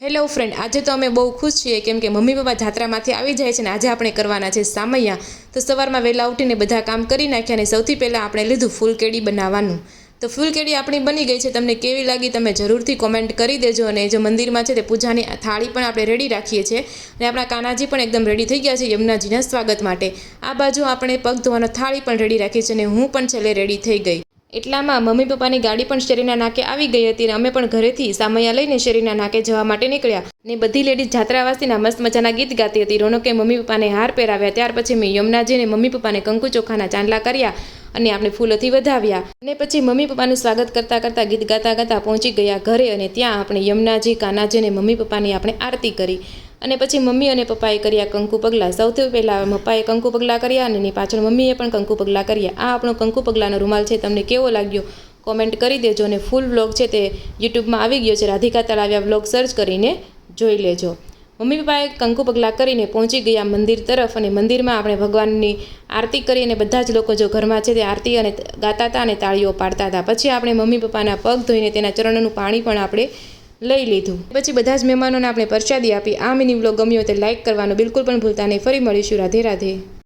Hello friend આજે તો અમે બહુ ખુશ છીએ કેમ કે મમ્મી પપ્પા જાત્રામાંથી આવી જાય છે ને આજે આપણે કરવાના છે સામૈયા. તો સવારમાં વહેલા ઉઠીને બધા કામ કરી નાખ્યા અને સૌથી પહેલાં આપણે લીધું ફૂલકેડી બનાવવાનું. તો ફૂલકેડી આપણી બની ગઈ છે, તમને કેવી લાગી તમે જરૂરથી કોમેન્ટ કરી દેજો અને જો મંદિરમાં છે તે પૂજાની થાળી પણ આપણે રેડી રાખીએ છીએ. અને આપણા કાનાજી પણ એકદમ રેડી થઈ ગયા છે યમુનાજીના સ્વાગત માટે. આ બાજુ આપણે પગ ધોવાનો થાળી પણ રેડી રાખી છે અને હું પણ છેલ્લે રેડી થઈ ગઈ. એટલામાં મમ્મી પપ્પાની ગાડી પણ શેરીના નાકે આવી ગઈ હતી અને અમે પણ ઘરેથી સામૈયા લઈને શેરીના નાકે જવા માટે નીકળ્યા ને બધી લેડીઝ જાત્રાવાસીના મસ્ત મજાના ગીત ગાતી હતી. રોનકે મમ્મી પપ્પાને હાર પહેરાવ્યા. ત્યાર પછી મેં યમુનાજીને મમ્મી પપ્પાને કંકુ ચોખાના ચાંદલા કર્યા. અને આપણે ફૂલોથી વધાવ્યા. અને પછી મમ્મી પપ્પાનું સ્વાગત કરતાં કરતાં, ગીત ગાતા ગાતા પહોંચી ગયા ઘરે અને ત્યાં આપણે યમુનાજી, કાનાજી અને મમ્મી પપ્પાની આપણે આરતી કરી. અને પછી મમ્મી અને પપ્પાએ કર્યા કંકુ પગલાં. સૌથી પહેલાં પપ્પાએ કંકુ પગલાં કર્યા અને એની પાછળ મમ્મીએ પણ કંકુ પગલાં કર્યા. આ આપણો કંકુ પગલાંનો રૂમાલ છે, તમને કેવો લાગ્યો કોમેન્ટ કરી દેજો અને ફૂલ વ્લોગ છે તે યુટ્યુબમાં આવી ગયો છે. રાધિકા તળાવ્યા વ્લોગ સર્ચ કરીને જોઈ લેજો. મમ્મી પપ્પાએ કંકુ પગલાં કરીને પહોંચી ગયા મંદિર તરફ અને મંદિરમાં આપણે ભગવાનની આરતી કરી અને બધા જ લોકો જો ઘરમાં છે તે આરતી અને ગાતા હતા અને તાળીઓ પાડતા હતા. પછી આપણે મમ્મી પપ્પાના પગ ધોઈને તેના ચરણનું પાણી પણ આપણે લઈ લીધું. પછી બધા જ મહેમાનોને આપણે પ્રસાદી આપી. આ મિની વ્લોગ ગમ્યો તે લાઇક કરવાનું બિલકુલ પણ ભૂલતા નહીં. ફરી મળીશું. રાધે રાધે